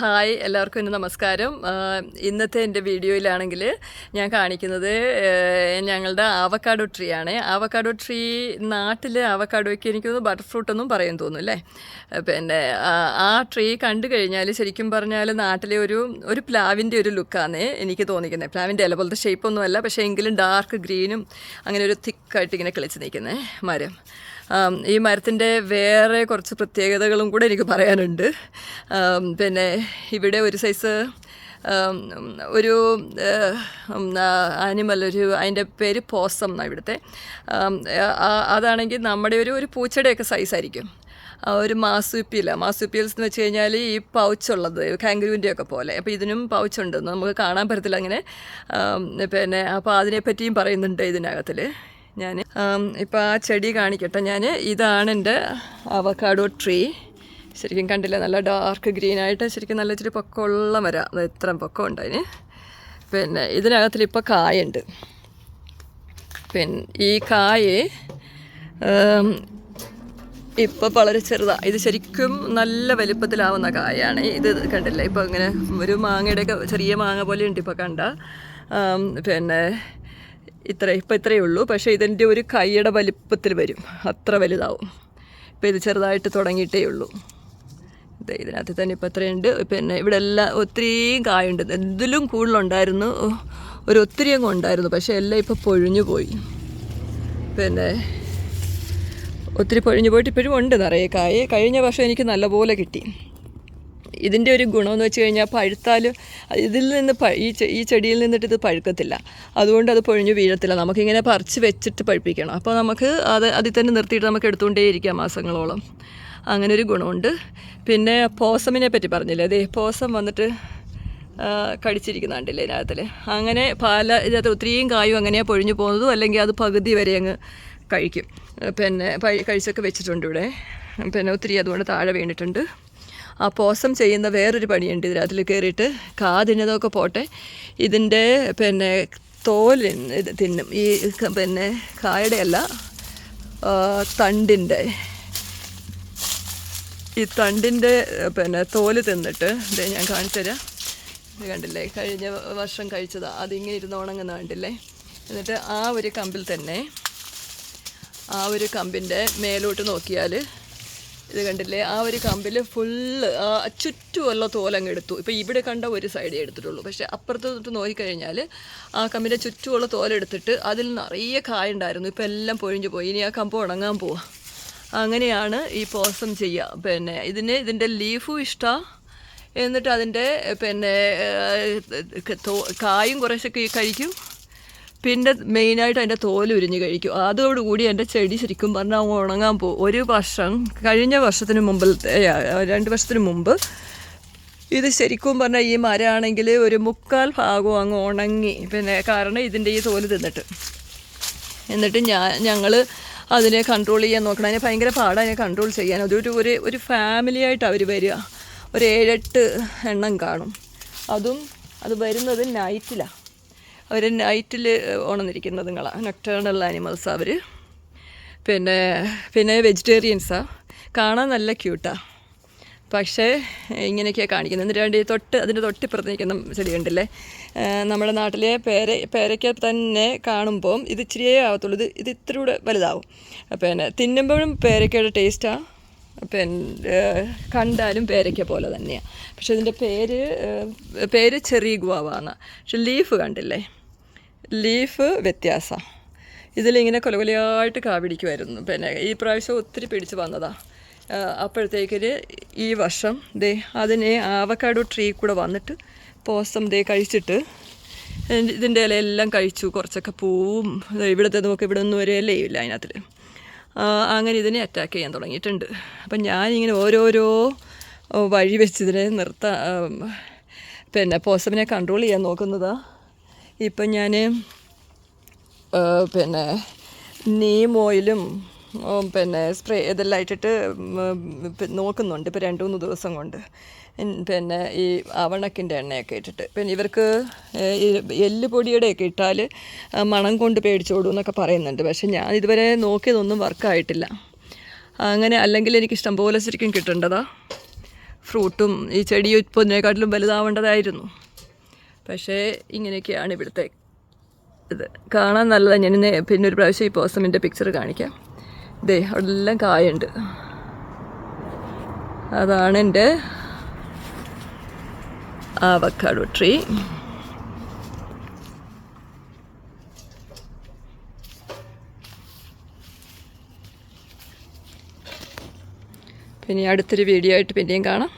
Hi എല്ലാവർക്കും എന്റെ നമസ്കാരം. ഇന്നത്തെ എന്റെ വീഡിയോയിലാണെങ്കിൽ ഞാൻ കാണിക്കുന്നത് ഞങ്ങളുടെ ആവക്കാഡോ ട്രീ ആണ് ആവക്കാഡോ ട്രീ നാട്ടിൽ ആവക്കാഡോയ്ക്ക് എനിക്ക് തോന്നുന്നു ബട്ടർ ഫ്രൂട്ട് എന്നും പറയും തോന്നുന്നു അല്ലേ? പിന്നെ ആ, ട്രീ കണ്ടു കഴിഞ്ഞാൽ ശരിക്കും പറഞ്ഞാൽ നാട്ടിലെ ഒരു ഒരു പ്ലാവിന്റെ ഒരു ലുക്കാണ് എനിക്ക് തോന്നിക്കുന്നത്. പ്ലാവിന്റെ ഇല പോലത്തെ ഷേപ്പൊന്നുമല്ല പക്ഷേ എങ്കിലും ഡാർക്ക് ഗ്രീനും അങ്ങനെ ഒരു തിക്കായിട്ട് ഇങ്ങനെ കിളിച്ച് നിൽക്കുന്നത് മരം. ഈ മരത്തിന്റെ വേറെ കുറച്ച് പ്രത്യേകതകളും കൂടെ എനിക്ക് പറയാനുണ്ട്. പിന്നെ ഇവിടെ ഒരു സൈസ് ഒരു ആനിമൽ ഒരു അതിന്റെ പേര് പോസം എന്നാണ് ഇവിടുത്തെ. അതാണെങ്കിൽ നമ്മുടെ ഒരു ഒരു പൂച്ചയുടെയൊക്കെ സൈസായിരിക്കും ഒരു മാസൂപ്പിയില മാസൂപ്പിയൽസ് എന്ന് വെച്ച് കഴിഞ്ഞാൽ ഈ പൗച്ചുള്ളത് കാങ്കുരുവിന്റെ ഒക്കെ പോലെ. അപ്പോൾ ഇതിനും പൗച്ചുണ്ട് നമുക്ക് കാണാൻ പറ്റത്തില്ല അങ്ങനെ. പിന്നെ അപ്പോൾ അതിനെപ്പറ്റിയും പറയുന്നുണ്ട് ഇതിനകത്തിൽ ഞാൻ ഇപ്പോൾ ആ ചെടി കാണിക്കട്ടെ. ഞാൻ ഇതാണ് എന്റെ അവക്കാഡോ ട്രീ. ശരിക്കും കണ്ടില്ല നല്ല ഡാർക്ക് ഗ്രീൻ ആയിട്ട് ശരിക്കും നല്ല ഇച്ചിരി പൊക്കമുള്ള മര. എത്ര പൊക്കം ഉണ്ട് അതിന് പിന്നെ ഇതിനകത്തിൽ ഇപ്പോൾ കായുണ്ട്. പിന്നെ ഈ കായ് ഇപ്പോൾ വളരെ ചെറുതാണ് ഇത് ശരിക്കും നല്ല വലിപ്പത്തിലാവുന്ന കായാണ്. ഇത് കണ്ടില്ല? ഇപ്പോൾ ഇങ്ങനെ ഒരു മാങ്ങയുടെയൊക്കെ ചെറിയ മാങ്ങ പോലെ ഉണ്ട് ഇപ്പോൾ കണ്ട പിന്നെ ഇത്ര ഇപ്പം ഇത്രയേ ഉള്ളൂ. പക്ഷേ ഇതിന്റെ ഒരു കൈയുടെ വലിപ്പത്തിൽ വരും. അത്ര വലുതാവും. ഇപ്പോൾ ഇത് ചെറുതായിട്ട് തുടങ്ങിയിട്ടേ ഉള്ളൂ. ഇതിനകത്ത് തന്നെ ഇപ്പം അത്രയുണ്ട് പിന്നെ ഇവിടെ എല്ലാം ഒത്തിരിയും കായുണ്ട്. എന്തിലും കൂടുതലുണ്ടായിരുന്നു. ഒരു ഒത്തിരി അങ്ങ് ഉണ്ടായിരുന്നു. പക്ഷേ എല്ലാം ഇപ്പോൾ പൊഴിഞ്ഞു പോയി. പിന്നെ ഒത്തിരി പൊഴിഞ്ഞു പോയിട്ട് ഇപ്പോഴും ഉണ്ട് നിറയെ കായ്. കഴിഞ്ഞ വർഷം എനിക്ക് നല്ലപോലെ കിട്ടി. ഇതിന്റെ ഒരു ഗുണമെന്ന് വെച്ച് കഴിഞ്ഞാൽ പഴുത്താൽ ഇതിൽ നിന്ന് ഈ ചെടിയിൽ നിന്നിട്ട് ഇത് പഴുക്കത്തില്ല. അതുകൊണ്ട് അത് പൊഴിഞ്ഞു വീഴത്തില്ല. നമുക്കിങ്ങനെ പറിച്ച് വെച്ചിട്ട് പഴുപ്പിക്കണം. അപ്പോൾ നമുക്ക് അത് അതിൽ തന്നെ നിർത്തിയിട്ട് നമുക്ക് എടുത്തുകൊണ്ടേയിരിക്കാം മാസങ്ങളോളം. അങ്ങനെ ഒരു ഗുണമുണ്ട്. പിന്നെ പോസമിനെ പറ്റി പറഞ്ഞില്ലേ? അതെ പോസം വന്നിട്ട് കടിച്ചിരിക്കുന്നുണ്ടല്ലേ ഇതിനകത്തിൽ അങ്ങനെ പാല ഇതിനകത്ത് ഒത്തിരിയും കായും അങ്ങനെയാണ് പൊഴിഞ്ഞു പോകുന്നതും അല്ലെങ്കിൽ അത് പകുതി വരെ അങ്ങ് കഴിക്കും. പിന്നെ കഴിച്ചൊക്കെ വെച്ചിട്ടുണ്ട് ഇവിടെ. പിന്നെ ഒത്തിരി അതുകൊണ്ട് താഴെ വീണിട്ടുണ്ട്. ആ പോസം ചെയ്യുന്ന വേറൊരു പണിയുണ്ട്. ഇതിൽ അതിൽ കയറിയിട്ട് കാ തിന്നതൊക്കെ പോട്ടെ. ഇതിന്റെ പിന്നെ തോൽ തിന്നും. ഈ പിന്നെ കായുടെ അല്ല തണ്ടിന്റെ. ഈ തണ്ടിന്റെ പിന്നെ തോൽ തിന്നിട്ട് ഇത് ഞാൻ കാണിച്ചു തരാം. കണ്ടില്ലേ? കഴിഞ്ഞ വർഷം കഴിച്ചതാ. അതിങ്ങനെ ഇരുന്ന് ഉണങ്ങുന്ന കണ്ടില്ലേ? എന്നിട്ട് ആ ഒരു കമ്പിൽ തന്നെ ആ ഒരു കമ്പിന്റെ മേലോട്ട് നോക്കിയാൽ ഇത് കണ്ടില്ലേ? ആ ഒരു കമ്പിൽ ഫുള്ള് ചുറ്റുമുള്ള തോലങ്ങ് എടുത്തു. ഇപ്പോൾ ഇവിടെ കണ്ട ഒരു സൈഡേ എടുത്തിട്ടുള്ളൂ. പക്ഷേ അപ്പുറത്ത് തൊട്ട് നോക്കിക്കഴിഞ്ഞാൽ ആ കമ്പിന്റെ ചുറ്റുമുള്ള തോലെടുത്തിട്ട് അതിൽ നിറയെ കായുണ്ടായിരുന്നു ഇപ്പോൾ എല്ലാം പൊഴിഞ്ഞു പോയി. ഇനി ആ കമ്പ് ഉണങ്ങാൻ പോവാം. അങ്ങനെയാണ് ഈ പോസം ചെയ്യുക പിന്നെ ഇതിന് ഇതിന്റെ ലീഫും ഇഷ്ടമാണ് എന്നിട്ട് അതിന്റെ പിന്നെ കായും കുറേശ്ശൊക്കെ കഴിക്കും. പിന്നെ മെയിനായിട്ട് അതിന്റെ തോൽ ഉരിഞ്ഞ് കഴിക്കും. അതോടുകൂടി എന്റെ ചെടി ശരിക്കും പറഞ്ഞാൽ ഉണങ്ങാൻ പോകും. ഒരു വർഷം കഴിഞ്ഞ വർഷത്തിന് മുമ്പിലത്തെ രണ്ട് വർഷത്തിന് മുമ്പ് ഇത് ശരിക്കും പറഞ്ഞാൽ ഈ മരമാണെങ്കിൽ ഒരു മുക്കാൽ ഭാഗവും അങ്ങ് ഉണങ്ങി. പിന്നെ കാരണം ഇതിന്റെ ഈ തോൽ തിന്നിട്ട്. എന്നിട്ട് ഞാൻ ഞങ്ങൾ അതിനെ കൺട്രോൾ ചെയ്യാൻ നോക്കണം. അതിനെ ഭയങ്കര പാടാണ് അതിനെ കൺട്രോൾ ചെയ്യാൻ. അതൊരു ഒരു ഒരു ഫാമിലി ആയിട്ട് അവർ വരിക. ഒരു ഏഴെട്ട് എണ്ണം കാണും. അതും അത് വരുന്നത് നൈറ്റിലാണ് അവർ നൈറ്റിൽ ഉണർന്നിരിക്കുന്നതുങ്ങളാണ് നൊക്ടേണൽ ആനിമൽസ് അവർ പിന്നെ പിന്നെ വെജിറ്റേറിയൻസാണ് കാണാൻ നല്ല ക്യൂട്ടാണ് പക്ഷേ ഇങ്ങനെയൊക്കെയാണ് കാണിക്കുന്നത്. എന്നിട്ട് വേണ്ടി തൊട്ട് അതിന്റെ തൊട്ടിപ്പുറത്ത് നിൽക്കുന്ന ചെടിയുണ്ടല്ലേ നമ്മുടെ നാട്ടിലെ പേര പേരയ്ക്ക തന്നെ കാണുമ്പോൾ ഇത് ഇച്ചിരിയേ ആവത്തുള്ളൂ. ഇത് ഇത് ഇത്തിരി കൂടെ വലുതാവും. പിന്നെ തിന്നുമ്പോഴും പേരയ്ക്കയുടെ ടേസ്റ്റാണ് പിന്നെ കണ്ടാലും പേരയ്ക്ക പോലെ തന്നെയാണ് പക്ഷെ ഇതിന്റെ പേര് പേര് ചെറിയ ഗുവാവാണ് പക്ഷെ ലീഫ് കണ്ടില്ലേ? ലീഫ് വ്യത്യാസം. ഇതിലിങ്ങനെ കൊലകൊലയായിട്ട് കാ പിടിക്കുമായിരുന്നു പിന്നെ ഈ പ്രാവശ്യം ഒത്തിരി പിടിച്ച് വന്നതാണ് അപ്പോഴത്തേക്കിന് ഈ വർഷം ദേ അതിനെ ആവക്കാഡോ ട്രീ കൂടെ വന്നിട്ട് പോസം ദേ കഴിച്ചിട്ട് ഇതിന്റെ ഇലയെല്ലാം കഴിച്ചു. കുറച്ചൊക്കെ പൂവും ഇവിടുത്തെ നോക്കി ഇവിടെ ഒന്നും ഒരു ഇലയില്ല അതിനകത്തിൽ അങ്ങനെ ഇതിനെ അറ്റാക്ക് ചെയ്യാൻ തുടങ്ങിയിട്ടുണ്ട്. അപ്പം ഞാനിങ്ങനെ ഓരോരോ വഴി വെച്ച് ഇതിനെ നിർത്താൻ പിന്നെ പോസമിനെ കൺട്രോൾ ചെയ്യാൻ നോക്കുന്നതാണ് ഇപ്പം ഞാൻ പിന്നെ നീം ഓയിലും പിന്നെ സ്പ്രേ ഇതെല്ലാം പി- നോക്കുന്നുണ്ട് ഇപ്പോൾ രണ്ട് മൂന്ന് ദിവസം കൊണ്ട്. പിന്നെ ഈ അവണക്കിന്റെ എണ്ണയൊക്കെ ഇട്ടിട്ട്. പിന്നെ ഇവർക്ക് എല്ല് പൊടിയുടെയൊക്കെ ഇട്ടാൽ മണം കൊണ്ട് പേടിച്ചോടും എന്നൊക്കെ പറയുന്നുണ്ട്. പക്ഷെ ഞാൻ ഇതുവരെ നോക്കിയതൊന്നും വർക്കായിട്ടില്ല അങ്ങനെ അല്ലെങ്കിൽ എനിക്ക് ഇഷ്ടം പോലെ ശരിക്കും കിട്ടേണ്ടതാ. ഫ്രൂട്ടും ഈ ചെടി ഇപ്പോൾ ഇതിനെക്കാട്ടിലും വലുതാവേണ്ടതായിരുന്നു. പക്ഷേ ഇങ്ങനെയൊക്കെയാണ് ഇവിടുത്തെ ഇത്. കാണാൻ നല്ലതാണ് ഞാൻ പിന്നെ ഒരു പ്രാവശ്യം ഈ പോസമിന്റെ പിക്ചർ കാണിക്കാം. ദേ അവിടെ എല്ലാം കായുണ്ട്. അതാണ് എന്റെ ആവക്കാട് ട്രീ. പിന്നെ അടുത്തൊരു വീഡിയോ ആയിട്ട് പിന്നെയും കാണാം.